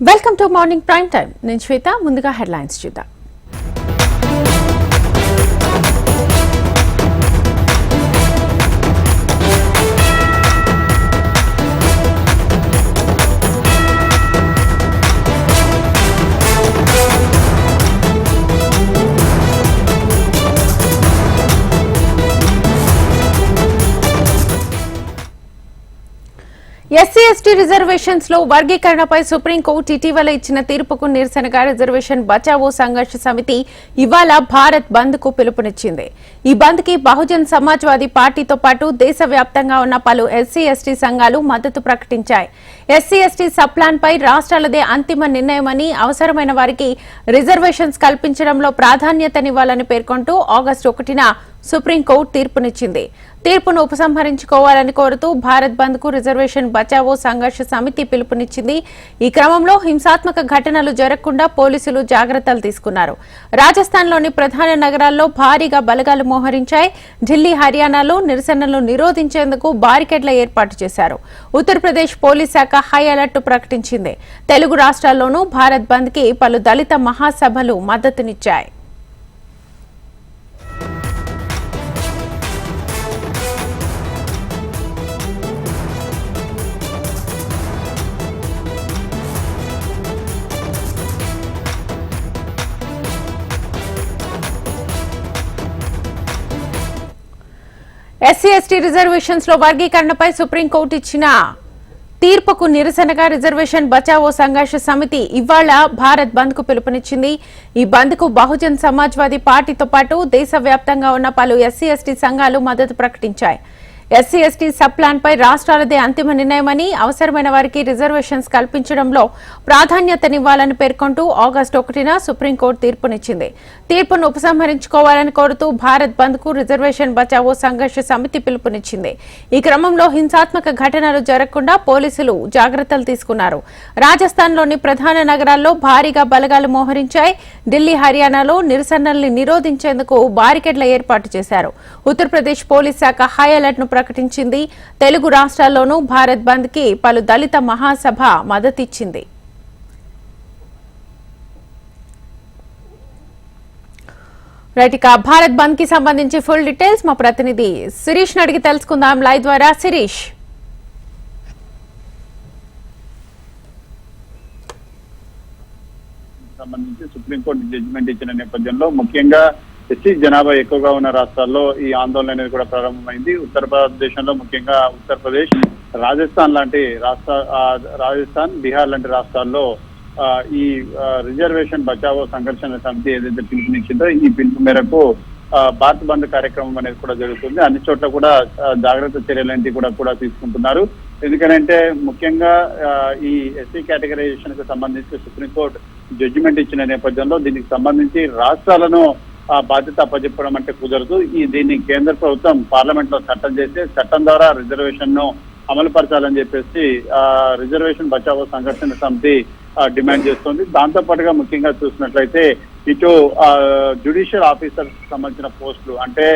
Welcome to morning prime time నేను శ్వేత ముందుగా headlines చూద్దాం. ఎస్సీ ఎస్టీ రిజర్వేషన్స్లో వర్గీకరణపై సుప్రీంకోర్టు ఇటీవల ఇచ్చిన తీర్పుకు నిరసనగా రిజర్వేషన్ బచావో సంఘర్ష సమితి ఇవాళ భారత్ బంద్కు పిలుపునిచ్చింది. ఈ బంద్కి బహుజన్ సమాజ్వాదీ పార్టీతో పాటు దేశవ్యాప్తంగా ఉన్న పలు ఎస్సీ ఎస్టీ సంఘాలు మద్దతు ప్రకటించాయి. ఎస్సీ ఎస్టీ సప్లాన్ పై రాష్ట్రాలదే అంతిమ నిర్ణయమని అవసరమైన వారికి రిజర్వేషన్స్ కల్పించడంలో ప్రాధాన్యతనివ్వాలని పేర్కొంటూ ఆగస్టు ఒకటిన సుప్రీంకోర్టు తీర్పునిచ్చింది. తీర్పును ఉపసంహరించుకోవాలని కోరుతూ భారత్ బంద్కు రిజర్వేషన్ బచావో సంఘర్ష సమితి పిలుపునిచ్చింది. ఈ క్రమంలో హింసాత్మక ఘటనలు జరగకుండా పోలీసులు జాగ్రత్తలు తీసుకున్నారు. రాజస్థాన్లోని ప్రధాన నగరాల్లో భారీగా బలగాలు మోహరించాయి. ఢిల్లీ హర్యానాలో నిరసనలు నిరోధించేందుకు బారికేడ్ల ఏర్పాటు చేశారు. ఉత్తరప్రదేశ్ పోలీస్ శాఖ హై అలర్ట్ ప్రకటించింది. తెలుగు రాష్ట్రాల్లోనూ భారత్ బంద్కి పలు దళిత మహాసభలు మద్దతునిచ్చాయి. ఎస్సీ ఎస్టీ రిజర్వేషన్స్లో వర్గీకరణపై సుప్రీంకోర్టు ఇచ్చిన తీర్పుకు నిరసనగా రిజర్వేషన్ బచావో సంఘర్ష సమితి ఇవాళ భారత్ బంద్కు పిలుపునిచ్చింది. ఈ బంద్కు బహుజన్ సమాజ్వాదీ పార్టీతో పాటు దేశవ్యాప్తంగా ఉన్న పలు ఎస్సీ ఎస్టీ సంఘాలు మద్దతు ప్రకటించాయి. ఎస్సీ ఎస్టీ సబ్ ప్లాన్ పై రాష్ట్రాలదే అంతిమ నిర్ణయమని అవసరమైన వారికి రిజర్వేషన్స్ కల్పించడంలో ప్రాధాన్యతనివ్వాలని పేర్కొంటూ ఆగస్టు ఒకటిన సుప్రీంకోర్టు తీర్పునిచ్చింది. తీర్పును ఉపసంహరించుకోవాలని కోరుతూ భారత్ బంద్కు రిజర్వేషన్ బచావో సంఘర్ష సమితి పిలుపునిచ్చింది. ఈ క్రమంలో హింసాత్మక ఘటనలు జరగకుండా పోలీసులు జాగ్రత్తలు తీసుకున్నారు. రాజస్థాన్లోని ప్రధాన నగరాల్లో భారీగా బలగాలు మోహరించాయి. ఢిల్లీ హర్యానాలో నిరసనల్ని నిరోధించేందుకు బారికేడ్ల ఏర్పాటు చేశారు. ఉత్తరప్రదేశ్ పోలీస్ శాఖ హై అలర్ట్ను ప్రకటించింది. తెలుగు రాష్ట్రాల్లోనూ భారత్ బంద్కి పలు దళిత మహాసభ మద్దతిచ్చింది. రైట్ ఇక భారత్ బంద్కి సంబంధించి ఫుల్ డీటెయిల్స్ మా ప్రతినిధి శిరీష్ అడిగి తెలుసుకుందాం. లైవ్ ద్వారా శిరీష్. సంబంధించి సుప్రీంకోర్టు జడ్జిమెంట్ ఇచ్చిన నేపథ్యంలో ముఖ్యంగా ఎస్సీ జనాభా ఎక్కువగా ఉన్న రాష్ట్రాల్లో ఈ ఆందోళన అనేది కూడా ప్రారంభమైంది. ఉత్తరప్రదేశ్లో ముఖ్యంగా ఉత్తరప్రదేశ్ రాజస్థాన్ లాంటి రాష్ట్ర రాజస్థాన్ బీహార్ లాంటి రాష్ట్రాల్లో ఆ, ఈ రిజర్వేషన్ బచావో సంఘర్షణ సమితి ఏదైతే పిలుపునిచ్చిందో ఈ పిలుపు మేరకు భారత్ బంద్ కార్యక్రమం అనేది కూడా జరుగుతుంది. అన్ని చోట్ల కూడా జాగ్రత్త చర్యలంటి కూడా కూడా తీసుకుంటున్నారు. ఎందుకంటే ముఖ్యంగా ఆ, ఈ ఎస్సీ కేటగరైజేషన్కు సంబంధించి సుప్రీంకోర్టు జడ్జిమెంట్ ఇచ్చిన నేపథ్యంలో దీనికి సంబంధించి రాష్ట్రాలను ఆ బాధ్యత అప్పచెప్పడం అంటే కుదరదు. ఈ దీన్ని కేంద్ర ప్రభుత్వం పార్లమెంట్లో చట్టం చేసి చట్టం ద్వారా రిజర్వేషన్ను అమలు పరచాలని చెప్పేసి ఆ రిజర్వేషన్ బచావో సంఘర్షణ సమితి డిమాండ్ చేస్తోంది. దాంతో పాటుగా ముఖ్యంగా చూసినట్లయితే ఇటు జ్యుడిషియల్ ఆఫీసర్ సంబంధించిన పోస్టులు అంటే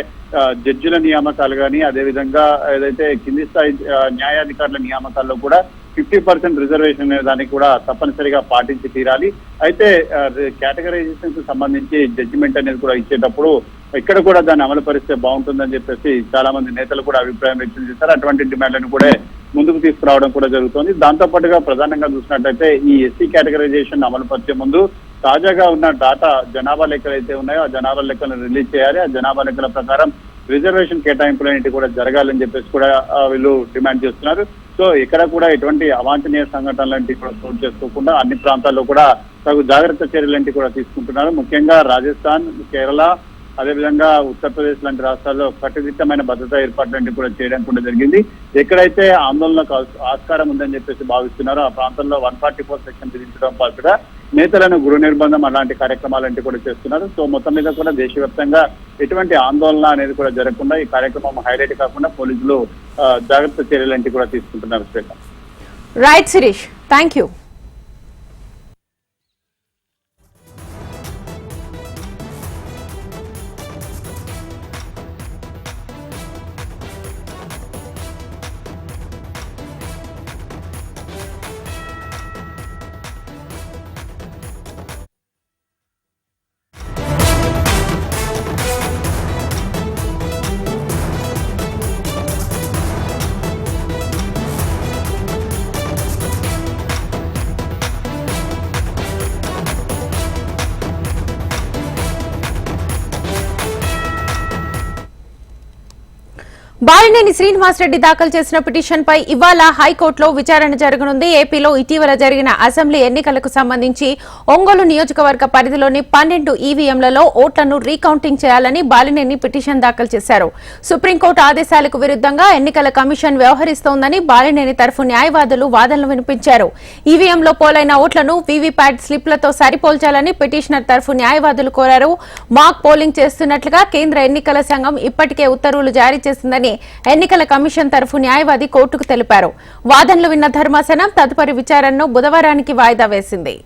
జడ్జిల నియామకాలు కానీ అదేవిధంగా ఏదైతే కింది స్థాయి న్యాయాధికారుల నియామకాల్లో కూడా ఫిఫ్టీ పర్సెంట్ రిజర్వేషన్ అనే దానికి కూడా తప్పనిసరిగా పాటించి తీరాలి. అయితే కేటగరైజేషన్కు సంబంధించి జడ్జిమెంట్ అనేది కూడా ఇచ్చేటప్పుడు ఇక్కడ కూడా దాన్ని అమలు పరిస్తే బాగుంటుందని చెప్పేసి చాలా మంది నేతలు కూడా అభిప్రాయం వ్యక్తం చేశారు. అటువంటి డిమాండ్లను కూడా ముందుకు తీసుకురావడం కూడా జరుగుతోంది. దాంతో పాటుగా ప్రధానంగా చూసినట్టయితే ఈ ఎస్సీ కేటగరైజేషన్ అమలు పరిచే ముందు తాజాగా ఉన్న డాటా జనాభా లెక్కలు అయితే ఉన్నాయో ఆ జనాభా లెక్కలను రిలీజ్ చేయాలి. ఆ జనాభా లెక్కల ప్రకారం రిజర్వేషన్ కేటాయింపులు అనేవి కూడా జరగాలని చెప్పేసి కూడా వీళ్ళు డిమాండ్ చేస్తున్నారు. సో ఇక్కడ కూడా ఎటువంటి అవాంఛనీయ సంఘటనలు లాంటివి కూడా చోటు చేసుకోకుండా అన్ని ప్రాంతాల్లో కూడా తగు జాగ్రత్త చర్యలు కూడా తీసుకుంటున్నారు. ముఖ్యంగా రాజస్థాన్ కేరళ అదేవిధంగా ఉత్తరప్రదేశ్ లాంటి రాష్ట్రాల్లో కట్టుదిట్టమైన భద్రతా ఏర్పాట్లు కూడా చేయడం కూడా జరిగింది. ఎక్కడైతే ఆందోళనకు ఆస్కారం ఉందని చెప్పేసి భావిస్తున్నారో ఆ ప్రాంతంలో వన్ ఫార్టీ ఫోర్ సెక్షన్ విధించడం పాటుగా నేతలను గృహ నిర్బంధం అలాంటి కార్యక్రమాలంటే కూడా చేస్తున్నారు. సో మొత్తం మీద కూడా దేశవ్యాప్తంగా ఎటువంటి ఆందోళన అనేది కూడా జరగకుండా ఈ కార్యక్రమం హైలైట్ కాకుండా పోలీసులు జాగ్రత్త చర్యలు కూడా తీసుకుంటున్నారు Shweta. Right Shirish thank you Balineni Srinivasa Reddy దాఖలు చేసిన పిటిషన్ పై ఇవాళ హైకోర్టులో విచారణ జరగనుంది. ఏపీలో ఇటీవల జరిగిన అసెంబ్లీ ఎన్నికలకు సంబంధించి ఒంగోలు నియోజకవర్గ పరిధిలోని పన్నెండు ఈవీఎంలలో ఓట్లను రీకౌంటింగ్ చేయాలని బాలినేని పిటిషన్ దాఖలు చేశారు. సుప్రీంకోర్టు ఆదేశాలకు విరుద్ధంగా ఎన్నికల కమిషన్ వ్యవహరిస్తోందని బాలినేని తరఫు న్యాయవాదులు వాదనలు వినిపించారు. ఈవీఎంలో పోలైన ఓట్లను వీవీప్యాట్ స్లిప్లతో సరిపోల్చాలని పిటిషనర్ తరఫు న్యాయవాదులు కోరారు. మాక్ పోలింగ్ చేస్తున్నట్లుగా కేంద్ర ఎన్నికల సంఘం ఇప్పటికే ఉత్తర్వులు జారీ చేసిందని ఎన్నికల కమిషన్ తరఫు న్యాయవాది కోర్టుకు తెలిపారు. వాదనలు విన్న ధర్మాసనం తదుపరి విచారణను బుధవారానికి వాయిదా వేసింది.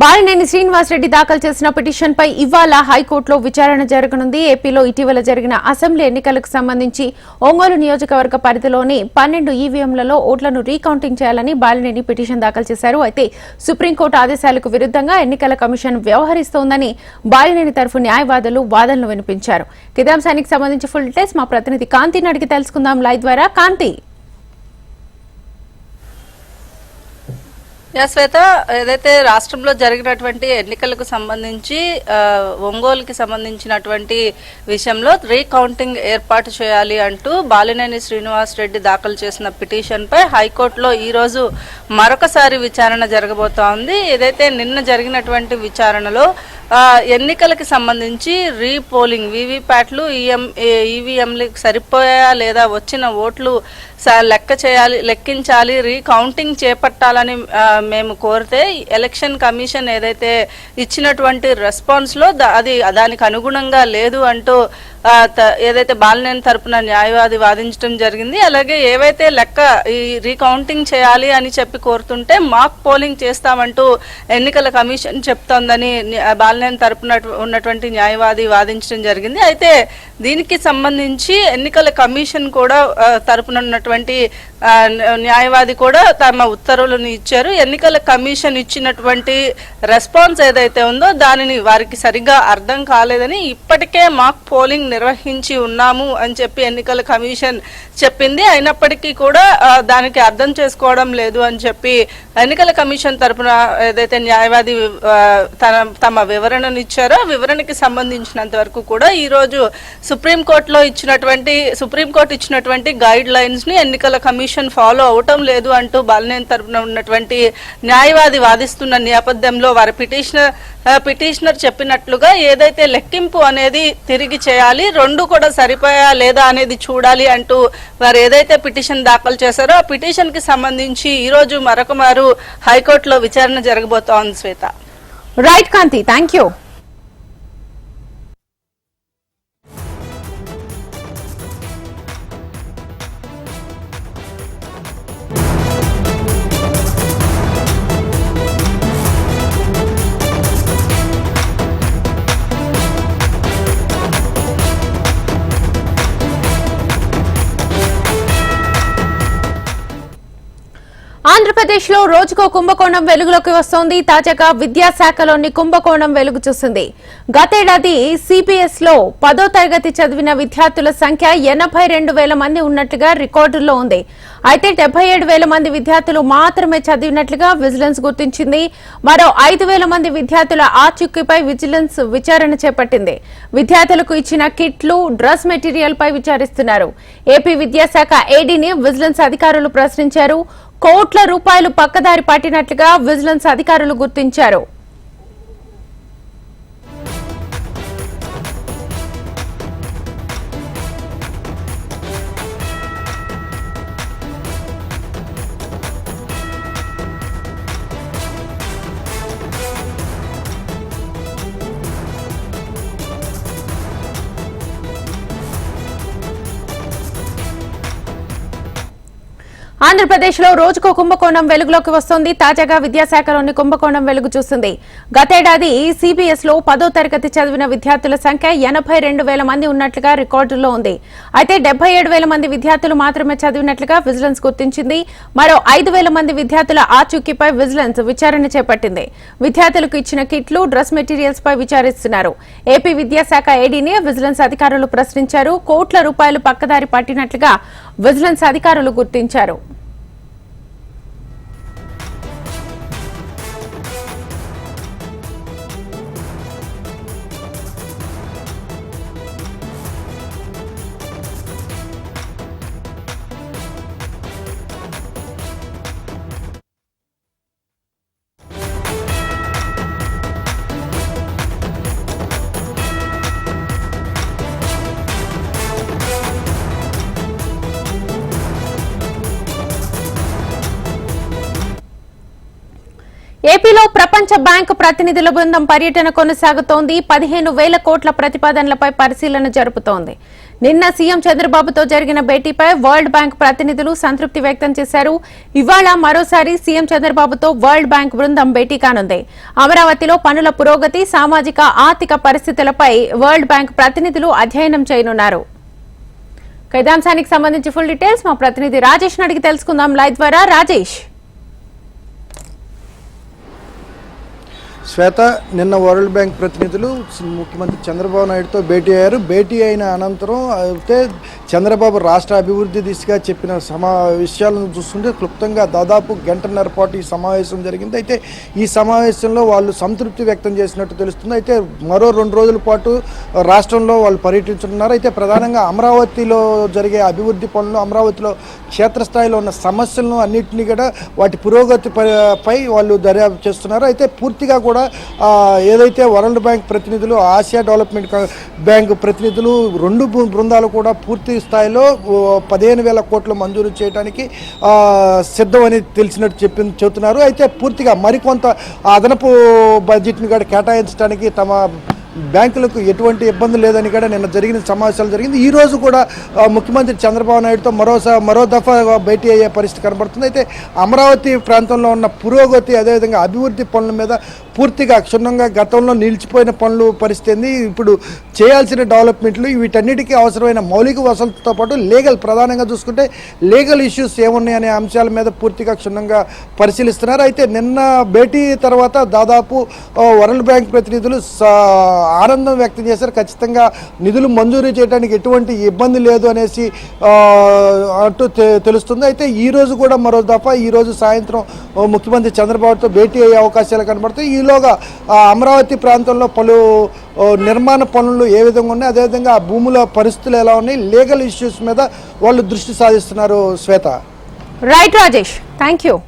బాలినేని శ్రీనివాసరెడ్డి దాఖలు చేసిన పిటిషన్ పై ఇవాళ హైకోర్టులో విచారణ జరగనుంది. ఏపీలో ఇటీవల జరిగిన అసెంబ్లీ ఎన్నికలకు సంబంధించి ఒంగోలు నియోజకవర్గ పరిధిలోని పన్నెండు ఈవీఎంలలో ఓట్లను రీకౌంటింగ్ చేయాలని బాలినేని పిటిషన్ దాఖలు చేశారు. అయితే సుప్రీంకోర్టు ఆదేశాలకు విరుద్ధంగా ఎన్నికల కమిషన్ వ్యవహరిస్తోందని బాలినేని తరఫు న్యాయవాదులు వాదనలు వినిపించారు. కిదాంశానికి సంబంధించి ఫుల్ డీటెయిల్స్ మా ప్రతినిధి కాంతిని అడిగి తెలుసుకుందాం. లైవ్ ద్వారా కాంతి. శ్వేత ఏదైతే రాష్ట్రంలో జరిగినటువంటి ఎన్నికలకు సంబంధించి ఒంగోలుకి సంబంధించినటువంటి విషయంలో రీకౌంటింగ్ ఏర్పాటు చేయాలి అంటూ బాలినేని శ్రీనివాస్ రెడ్డి దాఖలు చేసిన పిటిషన్పై హైకోర్టులో ఈరోజు మరొకసారి విచారణ జరగబోతోంది ఏదైతే నిన్న జరిగినటువంటి విచారణలో ఎన్నికలకి సంబంధించి రీపోలింగ్ వీవీప్యాట్లు ఈఎం ఈవీఎంలకు సరిపోయా లేదా వచ్చిన ఓట్లు స- లెక్క చేయాలి లెక్కించాలి రీకౌంటింగ్ చేపట్టాలని మేము కోరితే ఎలక్షన్ కమిషన్ ఏదైతే ఇచ్చినటువంటి రెస్పాన్స్లో దా- అది దానికి అనుగుణంగా లేదు అంటూ ఏదైతే బాలినేని తరపున న్యాయవాది వాదించడం జరిగింది. అలాగే ఏవైతే లెక్క ఈ రీకౌంటింగ్ చేయాలి అని చెప్పి కోరుతుంటే మాక్ పోలింగ్ చేస్తామంటూ ఎన్నికల కమిషన్ చెప్తోందని న్యా- ఆన్లైన్ తరపున ఉన్నటువంటి న్యాయవాది వాదించడం జరిగింది. అయితే దీనికి సంబంధించి ఎన్నికల కమిషన్ కూడా తరపున ఉన్నటువంటి న్యాయవాది కూడా తమ ఉత్తర్వులను ఇచ్చారు. ఎన్నికల కమిషన్ ఇచ్చినటువంటి రెస్పాన్స్ ఏదైతే ఉందో దానిని వారికి సరిగ్గా అర్థం కాలేదని ఇప్పటికే మాక్ పోలింగ్ నిర్వహించి ఉన్నాము అని చెప్పి ఎన్నికల కమిషన్ చెప్పింది. అయినప్పటికీ కూడా దానికి అర్థం చేసుకోవడం లేదు అని చెప్పి ఎన్నికల కమిషన్ తరపున ఏదైతే న్యాయవాది తన తమ వివరణను ఇచ్చారో వివరణకి సంబంధించినంత వరకు కూడా ఈరోజు సుప్రీంకోర్టులో ఇచ్చినటువంటి సుప్రీంకోర్టు ఇచ్చినటువంటి గైడ్ లైన్స్ని ఎన్నికల కమిషన్ ఫాలో అవటం లేదు అంటూ బాలినేని తరపున ఉన్నటువంటి న్యాయవాది వాదిస్తున్న నేపథ్యంలో వారి పిటిషనర్ పిటిషనర్ చెప్పినట్లుగా ఏదైతే లెక్కింపు అనేది తిరిగి చేయాలి రెండు కూడా సరిపోయా లేదా అనేది చూడాలి అంటూ వారు ఏదైతే పిటిషన్ దాఖలు చేశారో ఆ పిటిషన్కి సంబంధించి ఈ రోజు మరొక మారు హైకోర్టులో విచారణ జరగబోతోంది Shweta. Right Kanti thank you ఆంధ్రప్రదేశ్లో రోజుకో కుంభకోణం వెలుగులోకి వస్తోంది. తాజాగా విద్యాశాఖలోని కుంభకోణం వెలుగు చూసింది గతేడాది సిబిఎస్లో పదో తరగతి చదివిన విద్యార్థుల సంఖ్య ఎనభై రెండు వేల మంది ఉన్నట్లుగా రికార్డుల్లో ఉంది. అయితే డెబ్బై ఏడు వేల మంది విద్యార్థులు మాత్రమే చదివినట్లుగా విజిలెన్స్ గుర్తించింది. మరో ఐదు వేల మంది విద్యార్థుల ఆచూకీపై విజిలెన్స్ విచారణ చేపట్టింది. విద్యార్థులకు ఇచ్చిన కిట్లు డ్రెస్ మెటీరియల్ పై విచారిస్తున్నారు. ఏపీ విద్యాశాఖ ఏడీని విజిలెన్స్ అధికారులు ప్రశ్నించారు. కోట్ల రూపాయలు పక్కదారి పట్టినట్లుగా విజిలెన్స్ అధికారులు గుర్తించారు. ఆంధ్రప్రదేశ్లో రోజుకో కుంభకోణం వెలుగులోకి వస్తోంది. తాజాగా విద్యాశాఖలోని కుంభకోణం వెలుగు చూస్తుంది. గతేడాది సిబిఎస్లో పదో తరగతి చదివిన విద్యార్థుల సంఖ్య ఎనభై రెండు వేల మంది ఉన్నట్లుగా రికార్డుల్లో ఉంది. అయితే డెబ్బై ఏడు వేల మంది విద్యార్థులు మాత్రమే చదివినట్లుగా విజిలెన్స్ గుర్తించింది. మరో ఐదు వేల మంది విద్యార్థుల ఆచూకీపై విజిలెన్స్ విచారణ చేపట్టింది. విద్యార్థులకు ఇచ్చిన కిట్లు డ్రెస్ మెటీరియల్స్ పై విచారిస్తున్నారు. ఏపీ విద్యాశాఖ ఏడీని విజిలెన్స్ అధికారులు ప్రశ్నించారు. కోట్ల రూపాయలు పక్కదారి పట్టినట్లుగా విజిలెన్స్ అధికారులు గుర్తించారు. ఏపీలో ప్రపంచ బ్యాంకు ప్రతినిధుల బృందం పర్యటన కొనసాగుతోంది. పదిహేను వేల కోట్ల ప్రతిపాదనలపై పరిశీలన జరుపుతోంది. నిన్న సీఎం చంద్రబాబుతో జరిగిన భేటీపై వరల్డ్ బ్యాంక్ ప్రతినిధులు సంతృప్తి వ్యక్తం చేశారు. ఇవాళ మరోసారి సీఎం చంద్రబాబుతో వరల్డ్ బ్యాంక్ బృందం భేటీ కానుంది. అమరావతిలో పనుల పురోగతి సామాజిక ఆర్థిక పరిస్థితులపై వరల్డ్ బ్యాంక్ ప్రతినిధులు అధ్యయనం చేయనున్నారు. కైదాంశానికి సంబంధించి ఫుల్ డీటెయిల్స్ మా ప్రతినిధి రాజేష్ అడిగి తెలుసుకుందాం. లైవ్ ద్వారా రాజేష్. శ్వేత నిన్న వరల్డ్ బ్యాంక్ ప్రతినిధులు ముఖ్యమంత్రి చంద్రబాబు నాయుడుతో భేటీ అయ్యారు. భేటీ అయిన అనంతరం అయితే చంద్రబాబు రాష్ట్ర అభివృద్ధి దిశగా చెప్పిన సమా విషయాలను చూస్తుంటే క్లుప్తంగా దాదాపు గంటన్నర పాటు ఈ సమావేశం జరిగింది. అయితే ఈ సమావేశంలో వాళ్ళు సంతృప్తి వ్యక్తం చేసినట్టు తెలుస్తుంది. అయితే మరో రెండు రోజుల పాటు రాష్ట్రంలో వాళ్ళు పర్యటించుతున్నారు అయితే ప్రధానంగా అమరావతిలో జరిగే అభివృద్ధి పనులు అమరావతిలో క్షేత్రస్థాయిలో ఉన్న సమస్యలను అన్నింటినీ కూడా వాటి పురోగతి పై వాళ్ళు దర్యాప్తు చేస్తున్నారు. అయితే పూర్తిగా కూడా ఏదైతే వరల్డ్ బ్యాంక్ ప్రతినిధులు ఆసియా డెవలప్మెంట్ బ్యాంక్ ప్రతినిధులు రెండు బృందాలు కూడా పూర్తి స్థాయిలో పదిహేను వేల కోట్లు మంజూరు చేయడానికి సిద్ధం సిద్ధమని తెలిసినట్టు చెప్పి చెబుతున్నారు. అయితే పూర్తిగా మరికొంత అదనపు బడ్జెట్ని కూడా కేటాయించడానికి తమ బ్యాంకులకు ఎటువంటి ఇబ్బంది లేదని కూడా నిన్న జరిగిన సమావేశాలు జరిగింది. ఈ రోజు కూడా ముఖ్యమంత్రి చంద్రబాబు నాయుడుతో మరోసా మరో దఫా భేటీ అయ్యే పరిస్థితి కనబడుతుంది. అయితే అమరావతి ప్రాంతంలో ఉన్న పురోగతి అదేవిధంగా అభివృద్ధి పనుల మీద పూర్తిగా క్షుణ్ణంగా గతంలో నిలిచిపోయిన పనులు పరిస్థితి ఇప్పుడు చేయాల్సిన డెవలప్మెంట్లు వీటన్నిటికీ అవసరమైన మౌలిక వసతులతో పాటు లీగల్ ప్రధానంగా చూసుకుంటే లీగల్ ఇష్యూస్ ఏమున్నాయనే అంశాల మీద పూర్తిగా క్షుణ్ణంగా పరిశీలిస్తున్నారు. అయితే నిన్న భేటీ తర్వాత దాదాపు వరల్డ్ బ్యాంక్ ప్రతినిధులు సా- ఆనందం వ్యక్తం చేశారు. ఖచ్చితంగా నిధులు మంజూరు చేయడానికి ఎటువంటి ఇబ్బంది లేదు అనేసి అంటూ తె- తెలుస్తుంది. అయితే ఈరోజు కూడా మరో దఫా ఈరోజు సాయంత్రం ముఖ్యమంత్రి చంద్రబాబుతో భేటీ అయ్యే అవకాశాలు కనబడతాయి. ఈలోగా అమరావతి ప్రాంతంలో పలు నిర్మాణ పనులు ఏ విధంగా ఉన్నాయి? అదేవిధంగా ఆ భూముల పరిస్థితులు ఎలా ఉన్నాయి? లీగల్ ఇష్యూస్ మీద వాళ్ళు దృష్టి సాధిస్తున్నారు Shweta. Right Rajesh thank you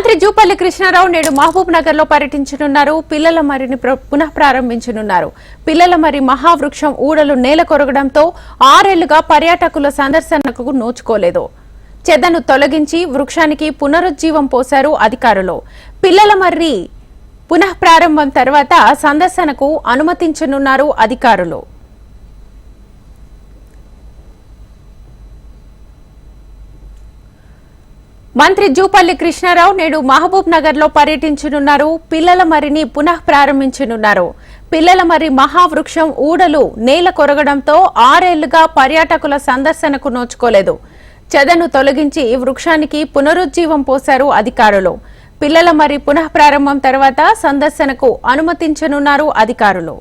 మంత్రి జూపల్లి కృష్ణారావు నేడు మహబూబ్ నగర్లో పర్యటించనున్నారు. పిల్లల మరిని ప్ర- పునః ప్రారంభించనున్నారు. పిల్లల మరి మహావృక్షం ఊడలు నేల కొరగడంతో ఆరేళ్ళుగా పర్యాటకుల సందర్శనకు నోచుకోలేదు. చెదను తొలగించి వృక్షానికి పునరుజ్జీవం పోశారు అధికారులు. పిల్లల మర్రి పునః ప్రారంభం తర్వాత సందర్శనకు అనుమతించనున్నారు అధికారులు. మంత్రి జూపల్లి కృష్ణారావు నేడు మహబూబ్ నగర్లో పర్యటించనున్నారు. పిల్లల మరిని పునః ప్రారంభించనున్నారు. పిల్లల మరి మహావృక్షం ఊడలు నేల కొరగడంతో ఆరేళ్ళుగా పర్యాటకుల సందర్శనకు నోచుకోలేదు. చెదను తొలగించి వృక్షానికి పునరుజ్జీవం పోశారు అధికారులు. పిల్లల మరి పునః ప్రారంభం తర్వాత సందర్శనకు అనుమతించనున్నారు అధికారులు.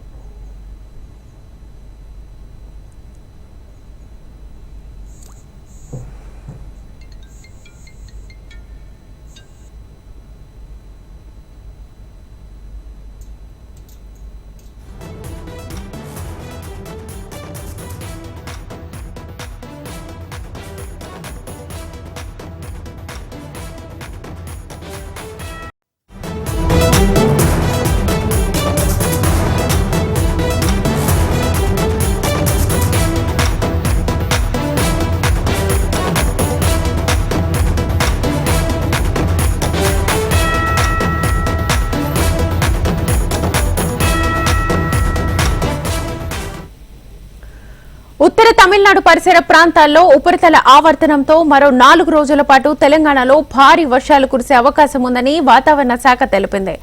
ఉత్తర తమిళనాడు పరిసర ప్రాంతాల్లో ఉపరితల ఆవర్తనంతో మరో నాలుగు రోజుల పాటు తెలంగాణలో భారీ వర్షాలు కురిసే అవకాశం ఉందని వాతావరణ శాఖ తెలిపింది.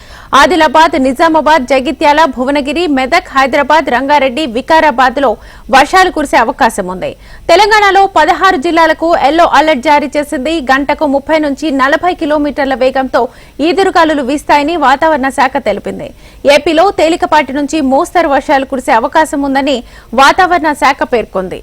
ఆదిలాబాద్ నిజామాబాద్ జగిత్యాల భువనగిరి మెదక్ హైదరాబాద్ రంగారెడ్డి వికారాబాద్లో వర్షాలు కురిసే అవకాశం ఉంది. తెలంగాణలో పదహారు జిల్లాలకు ఎల్లో అలర్ట్ జారీ చేసింది. గంటకు ముప్పై నుంచి నలభై కిలోమీటర్ల వేగంతో ఈదురుగాలులు వీస్తాయని వాతావరణ శాఖ తెలిపింది. ఏపీలో తేలికపాటి నుంచి మోస్తరు వర్షాలు కురిసే అవకాశం ఉందని వాతావరణ శాఖ పేర్కొంది. పేర్కొంది.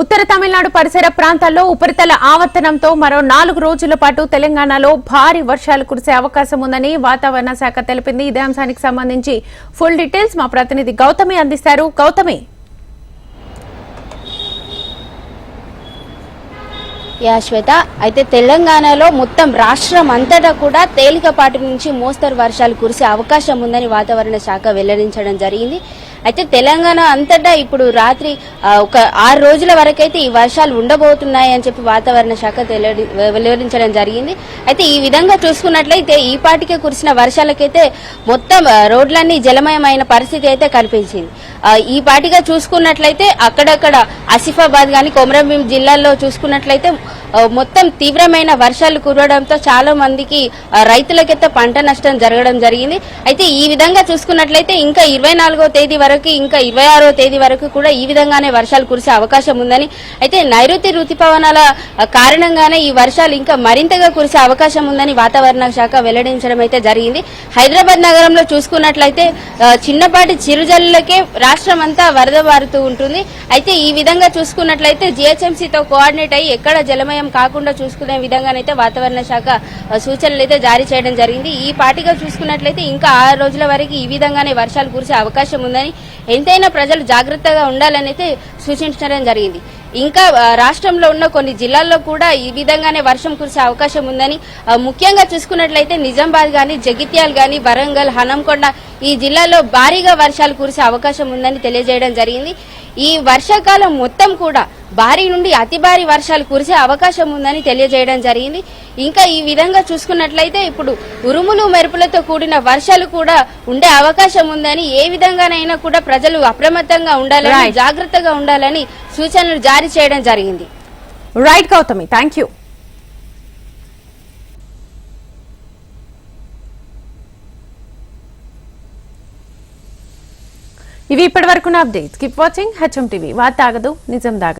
ఉత్తర తమిళనాడు పరిసర ప్రాంతాల్లో ఉపరితల ఆవర్తనంతో మరో నాలుగు రోజుల పాటు తెలంగాణలో భారీ వర్షాలు కురిసే అవకాశం ఉందని వాతావరణ శాఖ తెలిపింది. ఇదే అంశానికి సంబంధించి ఫుల్ డీటెయిల్స్ మా ప్రతినిధి గౌతమి అందిస్తారు. గౌతమి. యా శ్వేత. అయితే తెలంగాణలో మొత్తం రాష్ట్రం అంతటా కూడా తేలికపాటి నుంచి మోస్తరు వర్షాలు కురిసే అవకాశం ఉందని వాతావరణ శాఖ వెల్లడించడం జరిగింది. అయితే తెలంగాణ అంతటా ఇప్పుడు రాత్రి ఒక ఆరు రోజుల వరకైతే ఈ వర్షాలు ఉండబోతున్నాయి అని చెప్పి వాతావరణ శాఖ వెలువరించడం వెల్లడించడం జరిగింది. అయితే ఈ విధంగా చూసుకున్నట్లయితే ఈ పాటికే కురిసిన వర్షాలకైతే మొత్తం రోడ్లన్నీ జలమయమైన పరిస్థితి అయితే కనిపించింది. ఈ పాటిగా చూసుకున్నట్లయితే అక్కడక్కడ ఆసిఫాబాద్ గాని కొమరంభీం జిల్లాల్లో చూసుకున్నట్లయితే మొత్తం తీవ్రమైన వర్షాలు కురవడంతో చాలా మందికి రైతులకైతే పంట నష్టం జరగడం జరిగింది. అయితే ఈ విధంగా చూసుకున్నట్లయితే ఇంకా ఇరవై నాలుగో తేదీ వరకు ఇంకా ఇరవై ఆరో తేదీ వరకు కూడా ఈ విధంగానే వర్షాలు కురిసే అవకాశం ఉందని. అయితే నైరుతి రుతుపవనాల కారణంగానే ఈ వర్షాలు ఇంకా మరింతగా కురిసే అవకాశం ఉందని వాతావరణ శాఖ వెల్లడించడం అయితే జరిగింది. హైదరాబాద్ నగరంలో చూసుకున్నట్లయితే చిన్నపాటి చిరుజల్లులకే రాష్ట్రం అంతా వరద బారుతూ ఉంటుంది. అయితే ఈ విధంగా చూసుకున్నట్లయితే జీహెచ్ఎంసీతో కోఆర్డినేట్ అయ్యి ఎక్కడ జలమయం కాకుండా చూసుకునే విధంగానైతే వాతావరణ శాఖ సూచనలు అయితే జారీ చేయడం జరిగింది. ఈ పాటిగా చూసుకున్నట్లయితే ఇంకా ఆరు రోజుల వరకు ఈ విధంగానే వర్షాలు కురిసే అవకాశం ఉందని ఎంతైనా ప్రజలు జాగ్రత్తగా ఉండాలని అయితే సూచించడం జరిగింది. ఇంకా రాష్ట్రంలో ఉన్న కొన్ని జిల్లాల్లో కూడా ఈ విధంగానే వర్షం కురిసే అవకాశం ఉందని ముఖ్యంగా చూసుకున్నట్లయితే నిజామాబాద్ గాని జగిత్యాల్ గాని వరంగల్ హనంకొండ ఈ జిల్లాలో భారీగా వర్షాలు కురిసే అవకాశం ఉందని తెలియజేయడం జరిగింది. ఈ వర్షాకాలం మొత్తం కూడా భారీ నుండి అతి భారీ వర్షాలు కురిసే అవకాశం ఉందని తెలియజేయడం జరిగింది. ఇంకా ఈ విధంగా చూసుకున్నట్లయితే ఇప్పుడు ఉరుములు మెరుపులతో కూడిన వర్షాలు కూడా ఉండే అవకాశం ఉందని ఏ విధంగానైనా కూడా ప్రజలు అప్రమత్తంగా ఉండాలని. జాగ్రత్తగా ఉండాలని సూచనలు జారీ చేయడం జరిగింది. రైట్ గౌతమి థ్యాంక్ యూ ఇవి ఇప్పటి వరకు updates keep watching HM TV వార్త ఆగదు నిజం దాగదు.